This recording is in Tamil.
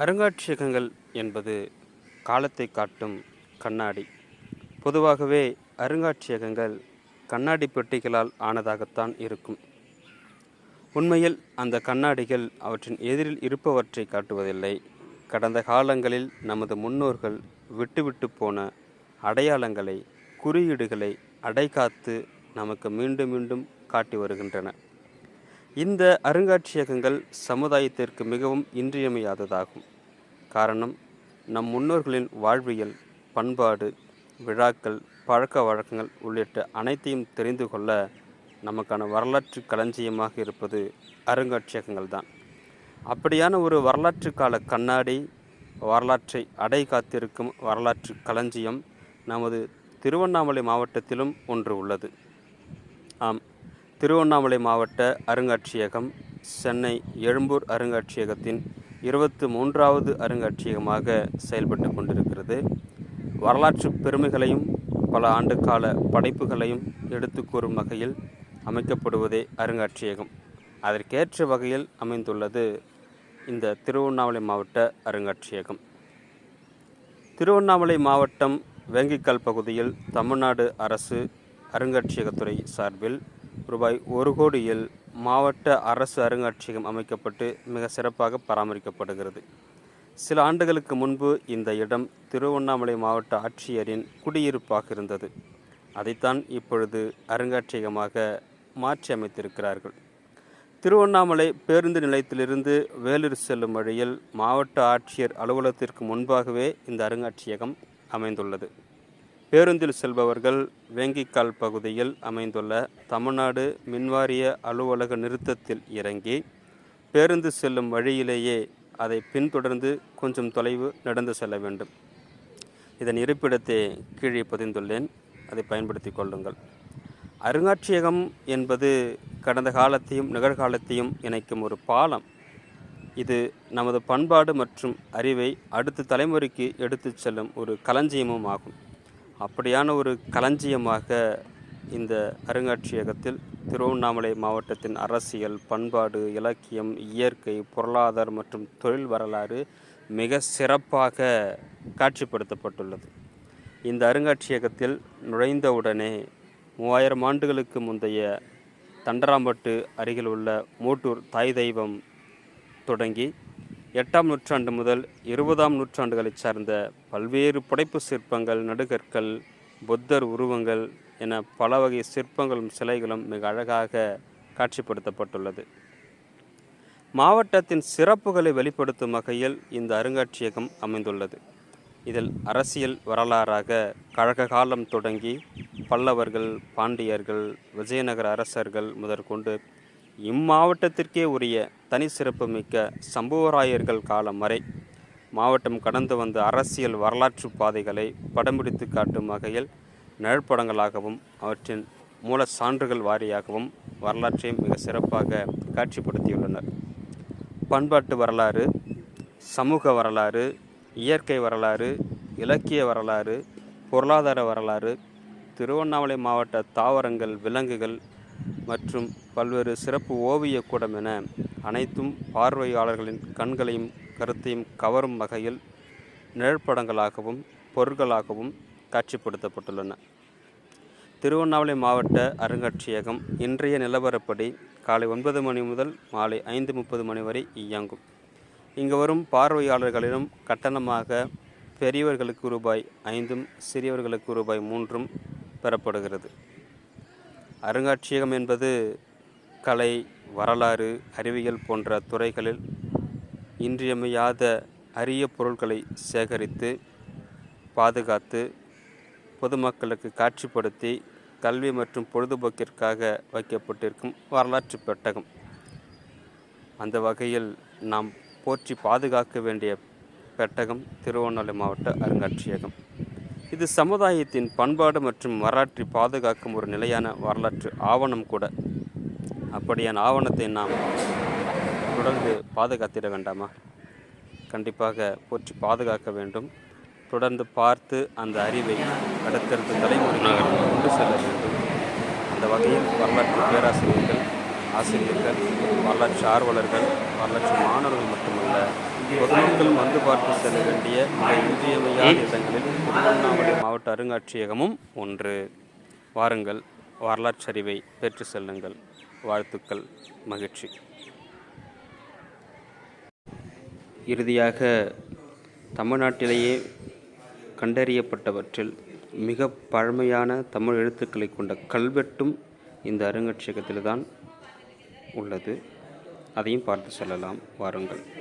அருங்காட்சியகங்கள் என்பது காலத்தை காட்டும் கண்ணாடி. பொதுவாகவே அருங்காட்சியகங்கள் கண்ணாடி பெட்டிகளால் ஆனதாகத்தான் இருக்கும். உண்மையில் அந்த கண்ணாடிகள் அவற்றின் எதிரில் இருப்பவற்றை காட்டுவதில்லை. கடந்த காலங்களில் நமது முன்னோர்கள் விட்டுவிட்டு போன அடையாளங்களை குறியீடுகளை அடைகாத்து நமக்கு மீண்டும் மீண்டும் காட்டி வருகின்றன. இந்த அருங்காட்சியகங்கள் சமுதாயத்திற்கு மிகவும் இன்றியமையாததாகும். காரணம் நம் முன்னோர்களின் வாழ்வியல் பண்பாடு விழாக்கள் பழக்க வழக்கங்கள் உள்ளிட்ட அனைத்தையும் தெரிந்து கொள்ள நமக்கான வரலாற்று களஞ்சியமாக இருப்பது அருங்காட்சியகங்கள் தான் அப்படியான ஒரு வரலாற்று கால கண்ணாடி வரலாற்றை அடை காத்திருக்கும் வரலாற்று களஞ்சியம் நமது திருவண்ணாமலை மாவட்டத்திலும் ஒன்று உள்ளது. ஆம் திருவண்ணாமலை மாவட்ட அருங்காட்சியகம் சென்னை எழும்பூர் அருங்காட்சியகத்தின் இருபத்து மூன்றாவது அருங்காட்சியகமாக செயல்பட்டு கொண்டிருக்கிறது. வரலாற்று பெருமைகளையும் பல ஆண்டுகால படைப்புகளையும் எடுத்து கூறும் வகையில் அமைக்கப்படுவதே அருங்காட்சியகம். அதற்கேற்ற வகையில் அமைந்துள்ளது இந்த திருவண்ணாமலை மாவட்ட அருங்காட்சியகம். திருவண்ணாமலை மாவட்டம் வேங்கிக்கால் பகுதியில் தமிழ்நாடு அரசு அருங்காட்சியகத்துறை சார்பில் ரூபாய் ஒரு கோடியில் மாவட்ட அரசு அருங்காட்சியகம் அமைக்கப்பட்டு மிக சிறப்பாக பராமரிக்கப்படுகிறது. சில ஆண்டுகளுக்கு முன்பு இந்த இடம் திருவண்ணாமலை மாவட்ட ஆட்சியரின் குடியிருப்பாக இருந்தது. அதைத்தான் இப்பொழுது அருங்காட்சியகமாக மாற்றி அமைத்திருக்கிறார்கள். திருவண்ணாமலை பேருந்து நிலையத்திலிருந்து வேலூர் செல்லும் வழியில் மாவட்ட ஆட்சியர் அலுவலகத்திற்கு முன்பாகவே இந்த அருங்காட்சியகம் அமைந்துள்ளது. பேருந்தில் செல்பவர்கள் வேங்கிக்கால் பகுதியில் அமைந்துள்ள தமிழ்நாடு மின்வாரிய அலுவலக நிறுத்தத்தில் இறங்கி பேருந்து செல்லும் வழியிலேயே அதை பின்தொடர்ந்து கொஞ்சம் தொலைவு நடந்து செல்ல வேண்டும். இதன் இருப்பிடத்தை கீழே பதிந்துள்ளேன். அதை பயன்படுத்தி கொள்ளுங்கள். அருங்காட்சியகம் என்பது கடந்த காலத்தையும் நிகழ்காலத்தையும் இணைக்கும் ஒரு பாலம். இது நமது பண்பாடு மற்றும் அறிவை அடுத்த தலைமுறைக்கு எடுத்துச் செல்லும் ஒரு களஞ்சியமும் ஆகும். அப்படியான ஒரு களஞ்சியமாக இந்த அருங்காட்சியகத்தில் திருவண்ணாமலை மாவட்டத்தின் அரசியல் பண்பாடு இலக்கியம் இயற்கை பொருளாதாரம் மற்றும் தொழில் வரலாறு மிக சிறப்பாக காட்சிப்படுத்தப்பட்டுள்ளது. இந்த அருங்காட்சியகத்தில் நுழைந்தவுடனே மூவாயிரம் ஆண்டுகளுக்கு முந்தைய தண்டராம்பட்டு அருகில் உள்ள மூட்டூர் தாய் தெய்வம் தொடங்கி எட்டாம் நூற்றாண்டு முதல் இருபதாம் நூற்றாண்டுகளைச் சார்ந்த பல்வேறு புடைப்பு சிற்பங்கள் நடுகற்கள் புத்தர் உருவங்கள் என பல வகை சிற்பங்களும் சிலைகளும் மிக அழகாக காட்சிப்படுத்தப்பட்டுள்ளது. மாவட்டத்தின் சிறப்புகளை வெளிப்படுத்தும் வகையில் இந்த அருங்காட்சியகம் அமைந்துள்ளது. இதில் அரசியல் வரலாறாக கழக காலம் தொடங்கி பல்லவர்கள் பாண்டியர்கள் விஜயநகர அரசர்கள் முதற்கொண்டு இம்மாவட்டத்திற்கே உரிய தனி சிறப்புமிக்க சம்புவராயர்கள் காலம் வரை மாவட்டம் கடந்து வந்த அரசியல் வரலாற்று பாதைகளை படம் பிடித்து காட்டும் வகையில் நிழற்படங்களாகவும் அவற்றின் மூல சான்றுகள் வாரியாகவும் வரலாற்றை மிக சிறப்பாக காட்சிப்படுத்தியுள்ளனர். பண்பாட்டு வரலாறு சமூக வரலாறு இயற்கை வரலாறு இலக்கிய வரலாறு பொருளாதார வரலாறு திருவண்ணாமலை மாவட்ட தாவரங்கள் விலங்குகள் மற்றும் பல்வேறு சிறப்பு ஓவியக் கூடம் என அனைத்தும் பார்வையாளர்களின் கண்களையும் கருத்தையும் கவரும் வகையில் நிழற்படங்களாகவும் பொருட்களாகவும் காட்சிப்படுத்தப்பட்டுள்ளன. திருவண்ணாமலை மாவட்ட அருங்காட்சியகம் இன்றைய நிலவரப்படி காலை ஒன்பது மணி முதல் மாலை ஐந்து முப்பது மணி வரை இயங்கும். இங்கு வரும் பார்வையாளர்களிடம் கட்டணமாக பெரியவர்களுக்கு ரூபாய் ஐந்தும் சிறியவர்களுக்கு ரூபாய் மூன்றும் பெறப்படுகிறது. அருங்காட்சியகம் என்பது கலை வரலாறு அறிவியல் போன்ற துறைகளில் இன்றியமையாத அரிய பொருட்களை சேகரித்து பாதுகாத்து பொதுமக்களுக்கு காட்சிப்படுத்தி கல்வி மற்றும் பொழுதுபோக்கிற்காக வைக்கப்பட்டிருக்கும் வரலாற்று பெட்டகம். அந்த வகையில் நாம் போற்றி பாதுகாக்க வேண்டிய பெட்டகம் திருவண்ணாமலை மாவட்ட அருங்காட்சியகம். இது சமுதாயத்தின் பண்பாடு மற்றும் வரலாற்றை பாதுகாக்கும் ஒரு நிலையான வரலாற்று ஆவணம் கூட. அப்படியான ஆவணத்தை நாம் தொடர்ந்து பாதுகாத்திட வேண்டாமா? கண்டிப்பாக போற்றி பாதுகாக்க வேண்டும். தொடர்ந்து பார்த்து அந்த அறிவை அடுத்தடுத்த தலைமுறைக்கு கொண்டு செல்ல வேண்டும். அந்த வகையில் வரலாற்று பேராசிரியர்கள் ஆசிரியர்கள் வரலாற்று ஆர்வலர்கள் வரலாற்று மாணவர்கள் மட்டுமல்ல பொதுமக்கள் வந்து பார்த்து செல்ல வேண்டிய மிக இன்றியமையாத இடங்களில் திருவண்ணாமலை மாவட்ட அருங்காட்சியகமும் ஒன்று. வாருங்கள் வரலாற்றறிவை பெற்று செல்லுங்கள். வாழ்த்துக்கள் மகிழ்ச்சி. இறுதியாக தமிழ்நாட்டிலேயே கண்டறியப்பட்டவற்றில் மிக பழமையான தமிழ் எழுத்துக்களை கொண்ட கல்வெட்டும் இந்த அருங்காட்சியகத்தில் தான் உள்ளது. அதையும் பார்த்து செல்லலாம். வாருங்கள்.